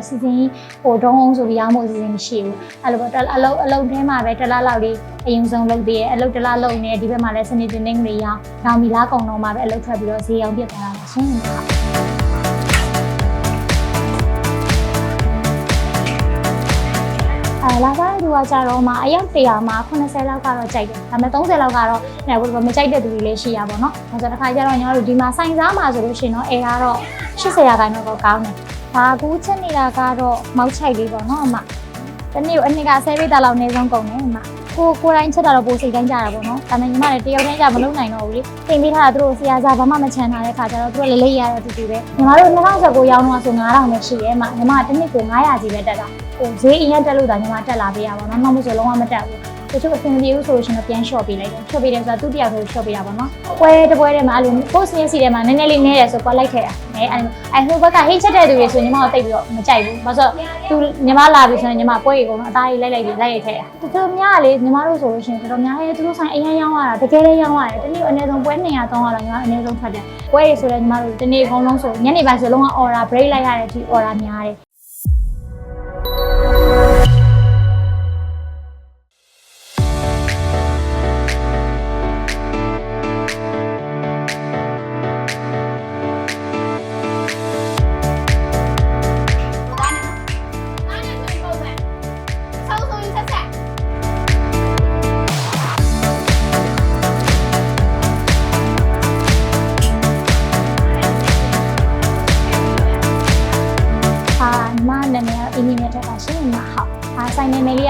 အစီအစဉ်ကြီးဟိုဒုံအောင်ဆိုပြီးရောင်းဖို့အစီအစဉ်မရှိဘူးအဲ့လိုပေါ့တစ်အလုံးအလုံးထဲမှာပဲတစ်လားလောက်လေးအရင်ဆုံးလုပ်သေးတယ်အလုံးတစ်လားလုံးနေဒီဘက်မှာလည်းစနေတင်နေကလေးရောင်းရောင်းပြီးလားကုံတော့မှာပဲအလုံးထွက်ပြီးတော့ဈေးရောင်းပြတ်သွားတာပါရှင်အဲလာစားတဲ့သူကကြတော့မှအယောက်100မှာ80လောက်ကတော့ကြိုက်တယ်ဒါပေမဲ့30လောက်ကတော့နေဘယ်မကြိုက်တဲ့သူတွေလည်းရှိရပါတော့။ဒါဆိုတစ်ခါကျတော့ညီမတို့ဒီမှာစိုင်စားမှာဆိုလို့ရှိရင်တော့အဲကတော့80ရာခိုင်နှုန်းတော့ကောင်းတယ်။ ဘာကူးချက်နေတာကတော့မောက်ချိုက်လေးပေါ့နော်အမ။တနေ့ကိုအနှစ်က10ရိတ်တာလောက်အနည်းဆုံးကုန်တယ်အမ။ကိုကိုတိုင်းချက်တာတော့ပိုစိတ်တိုင်းကြတာပေါ့နော်။ဒါပေမဲ့ညီမလည်းတယောက်တည်းကြမလုပ်နိုင်တော့ဘူးလေ။တင်ပေးထားတာသူတို့ဆရာစားဘာမှမချန်ထားတဲ့ခါကျတော့သူကလည်းလိမ့်ရတဲ့အတူတူပဲ။ညီမတို့2019ရောင်းတော့ဆို9000ပဲရှိရဲအမ။ညီမကတစ်နှစ်ကို900ကြီးပဲတက်တာ။ဟိုဈေးအရင်တက်လို့ဒါညီမတက်လာပေးရပါတော့။နောက်မှဆိုလုံးဝမတက်ဘူး။ တချို့အဆင်မပြေဘူးဆိုလို့ရှိရင်တော့ပြန် short ပေးလိုက်တယ် short ပေးတယ်ဆိုတာသူတယောက်တည်း short ပေးတာပေါ့နော်ပွဲတစ်ပွဲထဲမှာအဲ့လို post ရင်းစီထဲမှာနည်းနည်းလေးနည်းတယ်ဆိုကွာလိုက်ခဲ့တာအဲအဲ့အဲ့ဟိုဘက်ကဟိတ်ချက်တဲ့သူတွေဆိုညီမတို့တိတ်ပြီးတော့မကြိုက်ဘူးဘာလို့သူညီမလာပြီဆိုရင်ညီမပွဲကြီးကုန်တော့အသားကြီးလိုက်လိုက်ပြီးလိုက်ရိုက်ခဲ့တာတော်တော်များလေညီမတို့ဆိုလို့ရှိရင်တော်တော်များလေသူတို့ဆိုင်အရင်ရောင်းရတာတကယ်လည်းရောင်းရတယ်တနေ့အနည်းဆုံးပွဲ200 300လောက်ညီမအနည်းဆုံးဖတ်တယ်ပွဲကြီးဆိုတော့ညီမတို့တနေ့အကုန်လုံးဆိုညနေပိုင်းဆိုလုံးဝ order break လိုက်ရတဲ့အထိ order များတယ်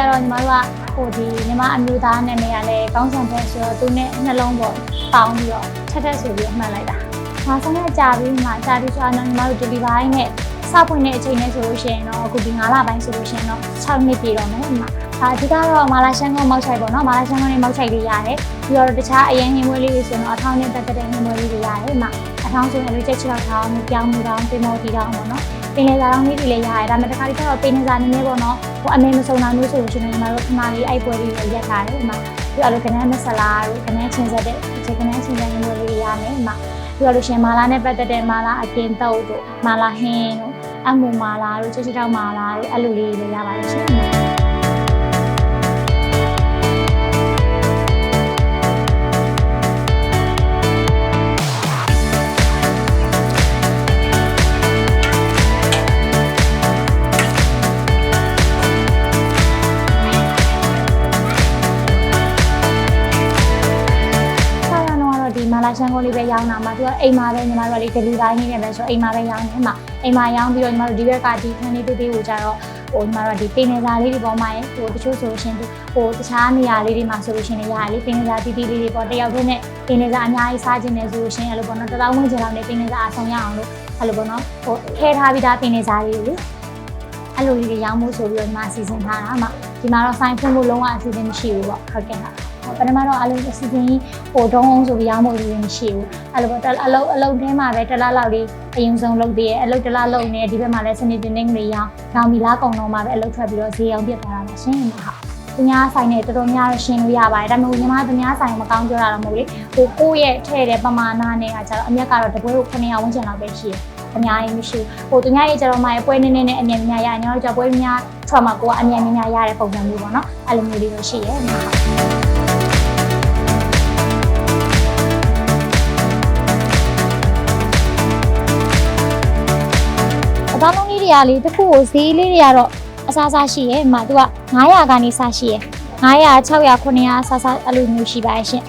တော့ညီမတို့ကဟိုဒီညီမအမျိုးသားနာမည်ကလည်းကောင်းဆောင်တဲ့ဆိုတော့သူနဲ့နှလုံးပေါ်ပေါင်းပြီးတော့ထက်ထက်ဆိုပြီးအမှတ်လိုက်တာငါဆိုင်ကကြာပြီးမှကြာပြီးဆိုတော့ညီမတို့ delivery နဲ့စဖွင့်တဲ့အချိန်နဲ့ဆိုလို့ရှိရင်တော့အခုဒီ9လပိုင်းဆိုလို့ရှိရင်တော့6နှစ်ပြည့်တော့မယ်ညီမအာဒီကတော့မာလာရှန်ကုန်းမောက်ချိုက်ပေါ့နော်မာလာရှန်ကုန်းနဲ့မောက်ချိုက်လေးရတယ်ပြီးတော့တခြားအရင်ဟင်းမွေးလေးတွေဆိုတော့အထောင်းနဲ့တက်တဲ့ဟင်းမွေးလေးတွေရတယ်ညီမအထောင်းဆိုရင်လည်းချက်ချလောက်ထောင်းပြောင်းမှုတောင်းတင်မောတီတောင်းပေါ့နော် ပင်လယ်စာတောင်းလေးတွေလည်းရတယ်ဒါပေမဲ့တစ်ခါတည်းကျတော့ပင်လယ်စာနည်းနည်းပေါ့နော်ဟိုအမေမစုံတာမျိုးဆိုလို့ရှိရင်ညီမတို့ခမာလေးအိုက်ပွဲလေးတွေရက်ထားတယ်ဒီမှာပြီးတော့လည်းကနန်းမဆလာတို့ကနန်းချင်းဆက်တဲ့ဒီကနန်းချင်းဆက်မျိုးလေးတွေရမယ်ဒီမှာပြီးတော့လို့ရှိရင်မာလာနဲ့ပတ်သက်တဲ့မာလာအကင်တုပ်တို့မာလာဟင်းတို့အမှုမာလာတို့ချစ်ချစ်တောက်မာလာတို့အဲ့လိုလေးတွေလည်းရပါတယ်ရှင် မာလာရှန်ကိုလေးပဲရောင်းတာမှာသူကအိမ်မှာပဲညီမတို့ကလေဒလီပိုင်းနေတယ်ပဲဆိုအိမ်မှာပဲရောင်းနေမှာအိမ်မှာရောင်းပြီးတော့ညီမတို့ဒီဘက်ကဒီခန်းလေးသေးသေးကိုကြတော့ဟိုညီမတို့ကဒီပင်နေစာလေးတွေပေါ်မှာဟိုတချို့ဆိုလို့ရှင်ဟိုတခြားနေရာလေးတွေမှာဆိုလို့ရှင်လည်းရတယ်လေပင်နေစာတီးတီးလေးတွေပေါ်တယောက်တည်းနဲ့ပင်နေစာအများကြီးစားခြင်းနဲ့ဆိုလို့ရှင်အဲ့လိုပေါ့နော်တသောင်းဝန်းကျင်လောက်နဲ့ပင်နေစာအဆောင်ရအောင်လို့အဲ့လိုပေါ့နော်ဟိုခဲထားပြီးသားပင်နေစာလေးတွေလေအဲ့လိုလေးတွေရောင်းမှုဆိုပြီးတော့ညီမအစီအစဉ်ထားတာမှဒီမှာတော့ဆိုင်ဖွင့်ဖို့လုံးဝအစီအစဉ်မရှိဘူးပေါ့ဟုတ်ကဲ့ပါ ပထမတော့အလုံးအစီအစဉ်ကြီးဟိုဒုံအောင်ဆိုပြီးရောင်းဖို့အစီအစဉ်မရှိဘူးအဲ့လိုပေါ့အလုံးအလုံးထဲမှာပဲတစ်လားလောက်လေးအရင်ဆုံးလုပ်သေးတယ်အလုံးတစ်လားလုပ်နေဒီဘက်မှာလည်းစနေတင်နေကလေးရောင်းရောင်းပြီးလားကုံတော့မှာပဲအလုံးထွက်ပြီးတော့ဈေးရောင်းပြတ်သွားတာပါရှင်ဟုတ်သူများဆိုင်နဲ့တော်တော်များတော့ရှင်းလို့ရပါတယ်ဒါပေမဲ့ညီမသူများဆိုင်မကောင်းပြောတာတော့မဟုတ်လေဟိုကိုယ့်ရဲ့ထဲ့တဲ့ပမာဏနဲ့ကကျတော့အမြက်ကတော့တပွဲကို900ဝန်းကျင်လောက်ပဲရှိတယ်အများကြီးမရှိဘူးဟိုသူများရဲ့ကျတော့မှပွဲနေနေနဲ့အမြင်များရညီတို့ကျပွဲများထွက်မှာကိုကအမြင်များရတဲ့ပုံစံမျိုးပေါ့နော်အဲ့လိုမျိုးလေးတော့ရှိရဲ့ ဟုတ်အသားလုံးလေးတွေကလေတစ်ခုကိုဈေးလေးတွေကတော့အစားစားရှိရဲ့ဒီမှာသူက900ကနေစရှိရဲ့900 600 900အစားစားအဲ့လိုမျိုးရှိပါရဲ့ရှင်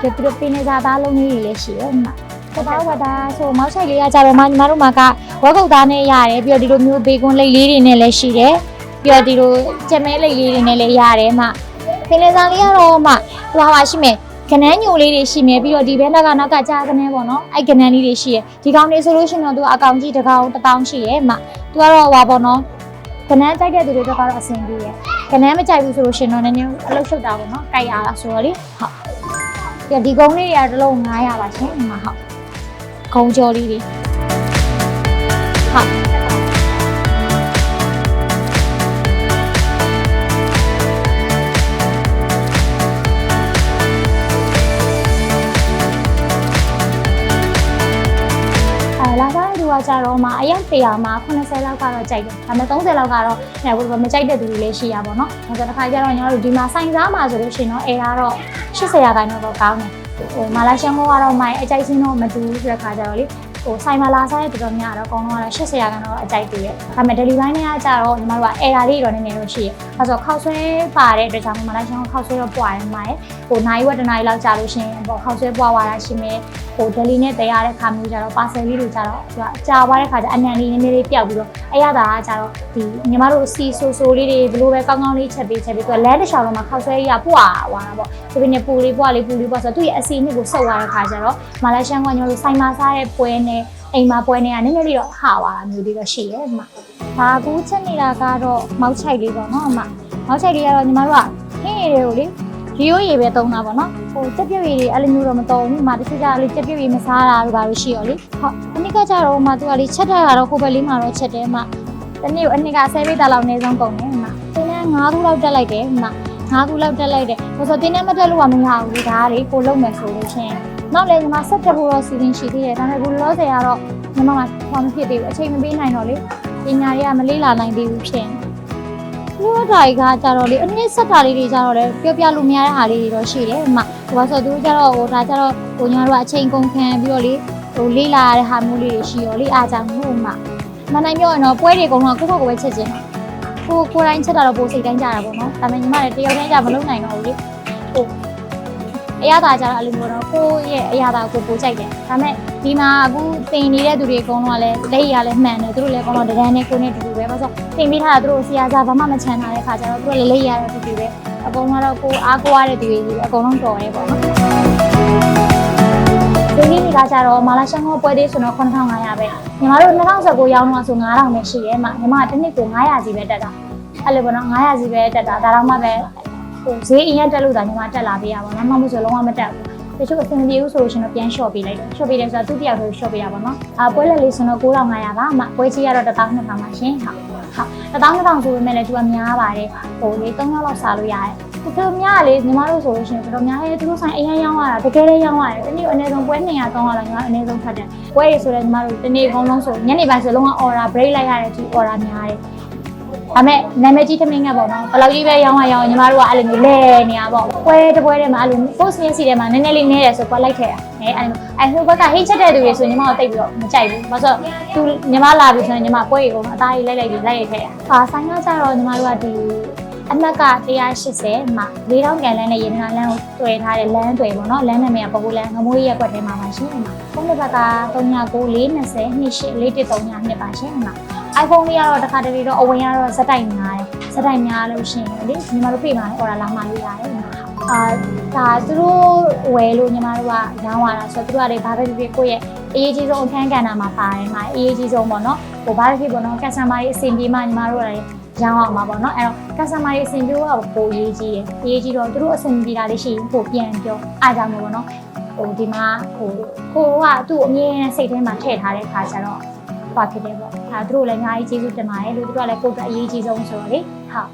ဒီပြပင်းနေစားသားလုံးလေးတွေလည်းရှိရဲ့ဒီမှာကဘာဝတာဆိုမောက်ချိုက်လေးကကြတော့မှညီမတို့မှာကဝက်ကုတ်သားနဲ့ရတယ်ပြီးတော့ဒီလိုမျိုးဘေကွန်လိတ်လေးတွေနဲ့လည်းရှိတယ်ပြီးတော့ဒီလိုချက်မဲလိတ်လေးတွေနဲ့လည်းရတယ်မှပင်လယ်စာလေးကတော့မှဟိုဟာရှိမယ် ကနန်းညိုလေးတွေရှိမြဲပြီးတော့ဒီဘက်နောက်ကနောက်ကကြားကနန်းပေါ့နော်အဲ့ကနန်းလေးတွေရှိရဒီကောင်လေးဆိုလို့ရှိရင်တော့သူအကောင်ကြီးတစ်ကောင်တစ်တောင်းရှိရမသူကတော့ဟွာပေါ့နော်ကနန်းကြိုက်တဲ့သူတွေတော့ကတော့အဆင်ပြေရကနန်းမကြိုက်ဘူးဆိုလို့ရှိရင်တော့နည်းနည်းအလုပ်ရှုပ်တာပေါ့နော်ကြိုက်ရတာဆိုတော့လေဟုတ်ပြီးတော့ဒီကုန်းလေးတွေကတစ်လုံး900ပါရှင်ဒီမှာဟုတ်ကုန်းကြော်လေးတွေဟုတ် ကကြတော့မှအရင်100မှာ80လောက်ကတော့ကြိုက်တယ်ဒါပေမဲ့30လောက်ကတော့အဲဘယ်လိုမကြိုက်တဲ့သူတွေလည်းရှိရပါတော့။ဒါဆိုတစ်ခါကျတော့ညီမတို့ဒီမှာစိုင်စားမှာဆိုလို့ရှိရင်တော့အဲကတော့80ရာခိုင်နှုန်းတော့ကောင်းတယ်ဟိုမာလာရှန်ကိုကတော့မိုင်အကြိုက်စင်းတော့မတူဘူးဆိုတဲ့ခါကျတော့လေဟိုဆိုင်မာလာစားတဲ့တော်တော်များတော့အကောင်လုံးကတော့80ရာခိုင်နှုန်းတော့အကြိုက်တူရဲ့ဒါပေမဲ့ delivery နဲ့ကကြတော့ညီမတို့က error လေးတော့နည်းနည်းတော့ရှိရဲ့အဲဆိုခောက်ဆွဲပါတဲ့အတွက်ကြောင့်မာလာရှန်ကိုခောက်ဆွဲတော့ပွားတယ်မှာရဲ့ဟိုနိုင်ဝက်တနိုင်လောက်ကြာလို့ရှိရင်ပေါ့ခောက်ဆွဲပွားသွားတာရှိမယ် ဟို deli နဲ့တရတဲ့ခါမျိုးကြတော့ parcel လေးတွေကြတော့သူကကြာသွားတဲ့ခါကျအနံလေးနည်းနည်းလေးပျောက်ပြီးတော့အရသာကကြတော့ဒီညီမတို့စီဆိုဆိုလေးတွေဘလို့ပဲကောင်းကောင်းလေးချက်ပေးချက်ပေးသူကလမ်းတစ်လျှောက်လုံးမှာခောက်ဆွဲရပွားသွားတာပေါ့ဒီပြင်းပူလေးပွားလေးပူလေးပွားဆိုတော့သူ့ရဲ့အစီအနှစ်ကိုဆက်သွားတဲ့ခါကျတော့မာလာရှန်ကညီမတို့ဆိုင်မှာစားတဲ့ပွဲနဲ့အိမ်မှာပွဲနေရနည်းနည်းလေးတော့ဟာသွားတာမျိုးလေးတော့ရှိရဲ့အမ။ဘာကူးချက်နေတာကတော့မောက်ချိုက်လေးပေါ့နော်အမ။မောက်ချိုက်လေးကတော့ညီမတို့ကဟင်းရည်တွေကိုလေ ရီယိုရည်ပဲသုံးတာပေါ့နော်။ဟိုချက်ပြုတ်ရည်တွေအဲ့လိုမျိုးတော့မသုံးဘူး။အမတချို့ကျတော့လေချက်ပြုတ်ရည်မစားတာတို့ဘာလို့ရှိရောလေ။ဟုတ်။ဒီနေ့ကကျတော့အမသူကလေချက်ထားတာတော့ဟိုဘက်လေးမှာတော့ချက်တယ်အမ။တနေ့ကိုအနှစ်က10ပိတ်တာလောက်အနည်းဆုံးကုန်တယ်အမ။ဒီနေ့9ခုလောက်တက်လိုက်တယ်အမ။ငါးခုလောက်တက်လိုက်တယ်။ဆိုတော့တင်းနဲ့မတက်လို့ကမရဘူးလေဒါကလေကိုလုံးမယ်ဆိုလို့ချင်းနောက်လည်းညီမဆက်တက်ဖို့တော့စီစဉ်ရှိသေးတယ်ဒါပေမဲ့ကိုလောဆယ်ကတော့ညီမကဘာမဖြစ်သေးဘူးအချိန်မပေးနိုင်တော့လေပညာတွေကမလေးလာနိုင်သေးဘူးဖြစ် လို့ဒါကြီးကကြတော့လေအနည်းဆက်တာလေးတွေကြတော့လေပြောပြလို့မရတဲ့ဟာလေးတွေတော့ရှိတယ်အမဟိုဘာဆိုသူကြတော့ဟိုဒါကြတော့ဟိုညီမတို့ကအချိန်ကုန်ခံပြီးတော့လေဟိုလေးလာရတဲ့ဟာမျိုးလေးတွေရှိရောလေအားကြောင့်မို့အမမနိုင်ပြောရင်တော့ပွဲတွေကုန်တော့ကိုယ့်ဘက်ကိုပဲချက်ချင်းကိုကိုတိုင်းချက်တာတော့ပိုစိတ်တိုင်းကြတာပေါ့နော်ဒါပေမဲ့ညီမလည်းတယောက်တည်းကြမလုပ်နိုင်တော့ဘူးလေဟို အရသာကြတော့အဲ့လိုမျိုးတော့ကိုယ့်ရဲ့အရသာကိုပိုကြိုက်တယ်ဒါပေမဲ့ဒီမှာအခုတင်နေတဲ့သူတွေအကုန်လုံးကလည်းလက်ရလည်းမှန်တယ်သူတို့လည်းအကုန်လုံးတဒန်းနဲ့ကိုယ်နဲ့တူတူပဲဘာလို့တင်ပြီးထားတာသူတို့ဆရာစားဘာမှမချမ်းထားတဲ့ခါကျတော့သူတို့လည်းလက်ရတဲ့တူတူပဲအကုန်လုံးကတော့ကိုအားကိုရတဲ့သူတွေကြီးပဲအကုန်လုံးတော်ရဲပေါ့နော်ဒီနေ့ကကြတော့မာလာရှန်ကိုပွဲသေးဆိုတော့9500ပဲညီမတို့2019ရောင်းတော့ဆို9000ပဲရှိရဲမှာညီမကတစ်နှစ်ကို900စီပဲတက်တာအဲ့လိုပေါ့နော်900စီပဲတက်တာဒါတော့မှပဲ ဟိုဈေးအရင်တက်လို့ဒါညီမတက်လာပေးရပါတော့မှမဟုတ်ဆိုလုံးဝမတက်ဘူးတချို့အဆင်မပြေဘူးဆိုလို့ရှင်တော့ပြန် short ပေးလိုက်တယ် short ပေးတယ်ဆိုတော့သူတယောက်တည်း short ပေးရပါတော့အာပွဲလက်လေးဆိုတော့9500ပါအမပွဲကြီးကတော့12000ပါရှင်ဟုတ်ဟုတ်12000ဆိုပေမဲ့လည်းသူကများပါတယ်ဟိုလေ3ယောက်လောက်စားလို့ရတယ်တော်တော်များလေညီမတို့ဆိုလို့ရှိရင်တော်တော်များလေသူတို့ဆိုင်အရင်ရောင်းရတာတကယ်လည်းရောင်းရတယ်တနေ့အနည်းဆုံးပွဲ200 300လောက်ညီမအနည်းဆုံးဖတ်တယ်ပွဲတွေဆိုလည်းညီမတို့တနေ့အကုန်လုံးဆိုညနေပိုင်းဆိုလုံးဝ order break လိုက်ရတဲ့အထိ order များတယ် ဒါမဲ့နာမည်ကြီးသမင်းကပေါ့နော်ဘယ်လောက်ကြီးပဲရောင်းရရောင်းညီမတို့ကအဲ့လိုမျိုးလဲနေရပေါ့ပွဲတစ်ပွဲတည်းမှာအဲ့လို post မျက်စိထဲမှာနည်းနည်းလေးနည်းတယ်ဆိုတော့လိုက်ခဲ့တာအဲအဲ့အဲ့ဟိုဘက်ကဟိတ်ချက်တဲ့သူတွေဆိုညီမတို့တိတ်ပြီးတော့မကြိုက်ဘူးဘာလို့သူညီမလာပြီဆိုရင်ညီမပွဲကြီးကုန်တော့အသားကြီးလိုက်လိုက်ပြီးလိုက်ရခဲ့တာဟာဆိုင်ကကြတော့ညီမတို့ကဒီအမှတ်က180မှာ4000ကန်လန်းနဲ့ရေနံလန်းကိုတွေ့ထားတဲ့လမ်းတွေပေါ့နော်လမ်းနာမည်ကပပူလန်းငမိုးရက်ကွက်ထဲမှာပါရှင်မှာဖုန်းနံပါတ်က399420 28 432ပါရှင်မှာ iPhone လေးကတော့တစ်ခါတလေတော့အဝင်ကတော့စက်တိုက်များတယ်စက်တိုက်များလို့ရှိရင်လေညီမတို့ပြေးပါလေ order လာမှလို့ရတယ်အာဒါသူတို့ဝယ်လို့ညီမတို့ကရောင်းရတာဆိုတော့သူတို့ကလေဘာပဲဖြစ်ဖြစ်ကိုယ့်ရဲ့အရေးကြီးဆုံးအခန်းကဏ္ဍမှာပါတယ်မှာအရေးကြီးဆုံးပေါ့နော်ဟိုဘာပဲဖြစ်ပေါ့နော် customer တွေအဆင်ပြေမှညီမတို့ကလည်းရောင်းအောင်ပါပေါ့နော်အဲ့တော့ customer တွေအဆင်ပြေဖို့ကပိုရေးကြီးတယ်ရေးကြီးတော့သူတို့အဆင်ပြေတာလေးရှိရင်ပိုပြန်ပြောအားကြောင့်မို့ပေါ့နော်ဟိုဒီမှာဟိုကိုကသူ့အမြင်စိတ်ထဲမှာထည့်ထားတဲ့ခါကျတော့ ဟွာဖြစ်တယ်ပေါ့အဲသူတို့လည်းအများကြီးကျေးဇူးတင်ပါတယ်လို့သူတို့ကလည်းကိုယ့်အတွက်အရေးကြီးဆုံးဆိုတော့လေဟုတ်